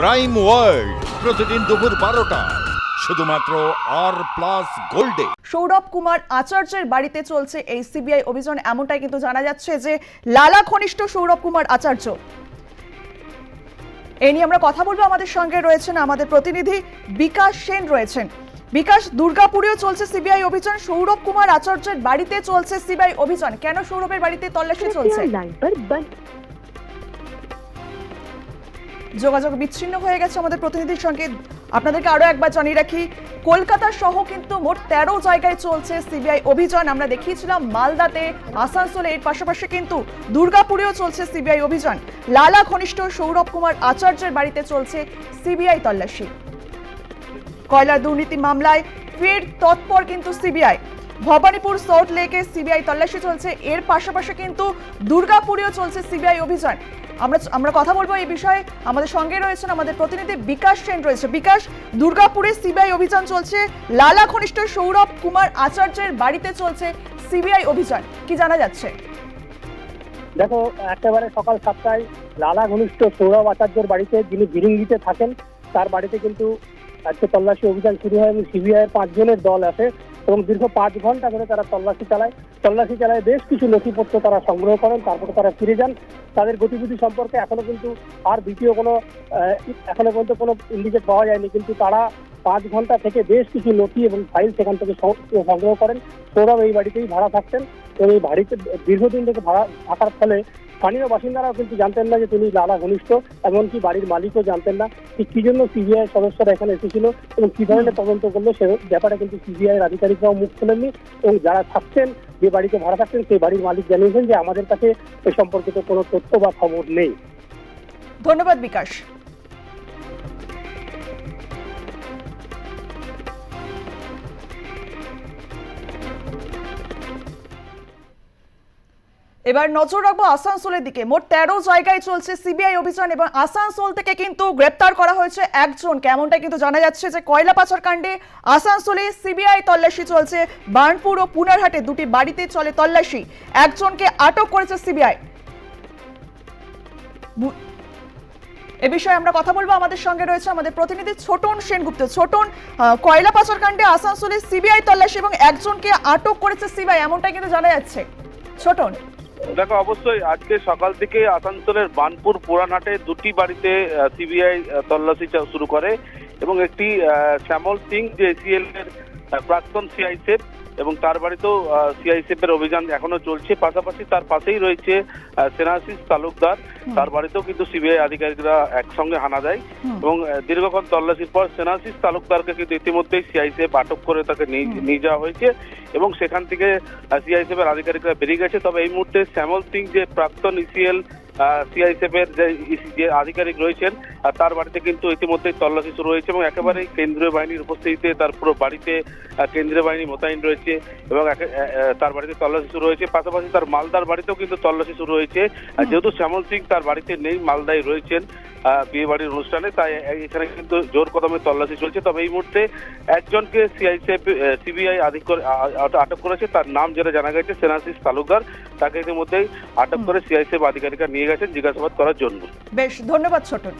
Crime world প্রতিদিন দুপুর বারোটা। শুধুমাত্র আর প্লাস গোল্ডে সৌরভ কুমার আচার্যের বাড়িতে চলছে এই সিবিআই অভিযান। এমনটাই কিন্তু জানা যাচ্ছে যে লালা ঘনিষ্ঠ সৌরভ কুমার আচার্য। এ নিয়ে আমরা কথা বলব। আমাদের সঙ্গে রয়েছেন আমাদের প্রতিনিধি বিকাশ সেন রয়েছেন। বিকাশ দুর্গাপুরেও চলছে সিবিআই অভিযান। সৌরভ কুমার আচার্যের বাড়িতে চলছে সিবিআই অভিযান। কেন সৌরভের বাড়িতে তল্লাশি চলছে? যোগাযোগ বিচ্ছিন্ন হয়ে গেছে আমাদের প্রতিনিধির সঙ্গে। আপনাদেরকে আরও একবার জানিয়ে রাখি, কলকাতা সহ কিন্তু মোট তেরো জায়গায় চলছে সিবিআই অভিযান। আমরা দেখিয়েছিলাম মালদাতে, আসানসোলে, এর পাশাপাশি কিন্তু দুর্গাপুরেও চলছে সিবিআই অভিযান। লালা ঘনিষ্ঠ সৌরভ কুমার আচার্যের বাড়িতে চলছে সিবিআই তল্লাশি। কয়লা দুর্নীতি মামলায় ফের তৎপর কিন্তু সিবিআই। ভবানীপুর সল্ট লেকে সিবিআই তল্লাশি চলছে। এর পাশাপাশি কিন্তু দুর্গাপুরেও চলছে সিবিআই অভিযান। আমরা আমরা কথা বলব এই বিষয়ে। আমাদের সঙ্গে রয়েছেন আমাদের প্রতিনিধি বিকাশ সেন রয়েছে। বিকাশ, দুর্গাপুরে সিবিআই অভিযান চলছে। লালা ঘনিষ্ঠ সৌরভ কুমার আচার্যের বাড়িতে চলছে সিবিআই অভিযান। কি জানা যাচ্ছে? দেখো, একেবারে সকাল সাতটায় লালা ঘনিষ্ঠ সৌরভ আচার্যের বাড়িতে যিনি বিরিঙ্গিতে থাকেন, তার বাড়িতে কিন্তু আজকে তল্লাশি অভিযান শুরু হয় এবং সিবিআই পাঁচজনের দল আসে এবং দীর্ঘ পাঁচ ঘণ্টা ধরে তারা তল্লাশি চালায়। তল্লাশি চালায় বেশ কিছু নথিপত্র তারা সংগ্রহ করেন, তারপরে তারা ফিরে যান। তাদের গতিবিধি সম্পর্কে এখনও কিন্তু আর দ্বিতীয় কোনো এখনও পর্যন্ত কোনো ইন্ডিকেট পাওয়া যায়নি। কিন্তু তারা পাঁচ ঘণ্টা থেকে বেশ কিছু নথি এবং ফাইল সেখান থেকে সংগ্রহ করেন। সৌরভ এই বাড়িতেই ভাড়া থাকতেন এবং এই বাড়িতে দীর্ঘদিন থেকে ভাড়া থাকার ফলে স্থানীয় বাসিন্দারাও কিন্তু জানতেন না যে তিনি লালা ঘনিষ্ঠ এমনকি বাড়ির মালিকও জানতেন না ঠিক কি জন্য সিবিআই সদস্যরা এখানে এসেছিল এবং কি ধরনের তদন্ত করল সে ব্যাপারে কিন্তু সিবিআই এর আধিকারিকরাও মুখ খোলেননি। এবং যারা থাকছেন যে বাড়িতে ভাড়া থাকতেন সেই বাড়ির মালিক জানিয়েছেন যে আমাদের কাছে এ সম্পর্কিত কোনো তথ্য বা খবর নেই। ধন্যবাদ বিকাশ। এবার নজর রাখব আসানসোলের দিকে। মোট তেরো জায়গায় চলছে সিবিআই অভিযান এবং আসানসোল থেকে কিন্তু গ্রেপ্তার করা হয়েছে একজন। কেমনটা কিন্তু জানা যাচ্ছে যে কয়লা পাচার কাণ্ডে আসানসোলে সিবিআই তল্লাশি চলছে। বার্নপুর ও পুনারহাটে দুটি বাড়িতে চলে তল্লাশি। একজনকে আটক করেছে সিবিআই। এ বিষয়ে আমরা কথা বলব। আমাদের সঙ্গে রয়েছে আমাদের প্রতিনিধি ছোটন সেনগুপ্ত। ছোটন কয়লা পাচার কাণ্ডে আসানসোলে সিবিআই তল্লাশি এবং একজনকে আটক করেছে সিবিআই, এমনটাই কিন্তু জানা যাচ্ছে। ছোটন। দেখো, অবশ্যই আজকে সকাল থেকে আসানসোলের বানপুর পুরানহাটে দুটি বাড়িতে সিবিআই তল্লাশি শুরু করে এবং একটি শ্যামল সিং, যে সিএল এর প্রাক্তন সিআইসেফ এবং তার বাড়িতেও সিআইসেফ এর অভিযান এখনও চলছে। পাশাপাশি তার পাশেই রয়েছে সেনাশিস তালুকদার। তার বাড়িতেও কিন্তু সিবিআই আধিকারিকরা একসঙ্গে হানা দেয়। এবং দীর্ঘক্ষণ তল্লাশির পর সেনাশিস তালুকদারকে কিন্তু ইতিমধ্যেই সিআইসিএফ আটক করে তাকে নিয়ে নিয়ে যাওয়া হয়েছে। এবং সেখান থেকে সিআইসিএফ এর আধিকারিকরা বেরিয়ে গেছে। তবে এই মুহূর্তে শ্যামল সিং যে প্রাক্তন ইসিএল সিআইসিএফ এর যে যে আধিকারিক রয়েছেন তার বাড়িতে কিন্তু ইতিমধ্যেই তল্লাশি শুরু হয়েছে এবং একেবারেই কেন্দ্রীয় বাহিনীর উপস্থিতিতে তার পুরো বাড়িতে কেন্দ্রীয় বাহিনী মোতায়েন রয়েছে এবং তার বাড়িতে তল্লাশি শুরু হয়েছে। পাশাপাশি তার মালদার বাড়িতেও কিন্তু তল্লাশি শুরু হয়েছে। যেহেতু শ্যামল সিং তার বাড়িতে নেই মালদায় রয়েছেন বিয়ে বাড়ির অনুষ্ঠানে, তাই এখানে কিন্তু জোর কদমে তল্লাশি চলছে। তবে এই মুহূর্তে একজনকে সিআইসিএফ সিবিআই আটক করেছে। তার নাম যেটা জানা গেছে, সেনাশিস তালুকদার। তাকে ইতিমধ্যেই আটক করে সিআইসিএফ আধিকারিকরা নিয়ে গেছেন, জিজ্ঞাসাবাদ করার জন্য। বেশ, ধন্যবাদ, ছোটন।